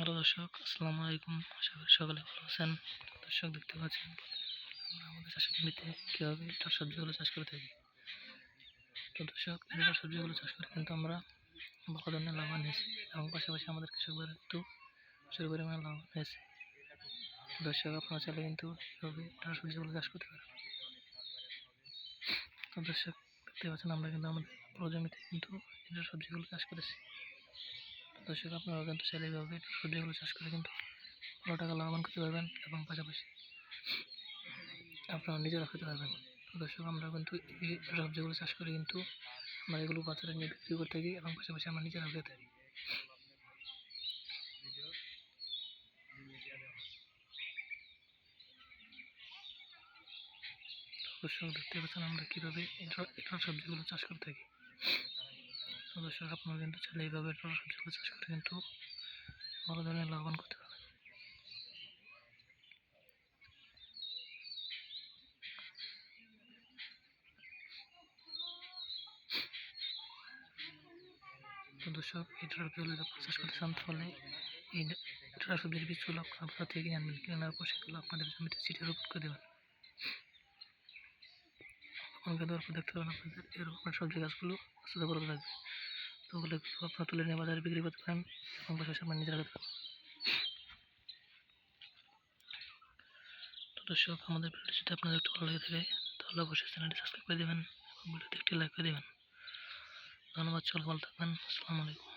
Hello দর্শক, আসসালামু আলাইকুম। আশা সকলে ভালো আছেন। দর্শক দেখতে পাচ্ছেন, আমরা আমাদের চাষের জমিতে কীভাবে এটার সবজিগুলো চাষ করে থাকি। তো দর্শক এটার সবজিগুলো চাষ করে কিন্তু আমরা ভালো ধরনের লাভবান হয়েছি এবং পাশাপাশি আমাদের কৃষকদের একটু প্রচুর পরিমাণে লাভবান হয়েছে দর্শক, আপনারা চাইলে কিন্তু কীভাবে এটার সবজিগুলো চাষ করতে পারেন। তো দর্শক, দেখতে পাচ্ছেন, আমরা কিন্তু আমাদের পুরো জমিতে কিন্তু সবজিগুলো চাষ করেছি। দর্শক আপনারা কিন্তু চাইলে এইভাবে সবজিগুলো চাষ করে কিন্তু ভালো টাকা লাভবান করতে পারবেন এবং পাশাপাশি আপনারা নিজেরা খেতে পারবেন। দর্শক, আমরা কিন্তু এই সবজিগুলো চাষ করে কিন্তু আমরা এগুলো বাজারে নিয়ে বিক্রি করতে থাকি এবং পাশাপাশি আমরা নিজেরা খেতে থাকি। দর্শক, দেখতে পাচ্ছেন আমরা কীভাবে এটা সবজিগুলো চাষ করে থাকি। তো দর্শক আপনারা কিন্তু চাইলে এইভাবে সবজিগুলো চাষ করে কিন্তু ভালো ধরনের লাভবান করতে পারবেন। দর্শক যদি চাষ করতে চান, তাহলে এই সবজির বীজগুলো আপনারা থেকে আনবেন কিনে আনার পর সেগুলো আপনাদের জমিতে ছিটিয়ে রোপণ করে দেবেন। রোপণ দরকার দেখতে পাবেন আপনাদের এরকম সবজি গাছগুলো আস্তে বড় থাকবে তো ওগুলো আপনারা তুলে নিয়ে বাজারে বিক্রি করতে পারেন এবং পাশাপাশি আপনার নিজেরা খেতে পারেন। তো দর্শক, আমাদের ভিডিও যদি আপনাদের একটু ভালো লেগে থাকে, তাহলে অবশ্যই চ্যানেলটি সাবস্ক্রাইব করে দেবেন এবং ভিডিওতে একটি লাইক করে দেবেন। ধন্যবাদ সকল ভালো থাকবেন। আসসালামু আলাইকুম।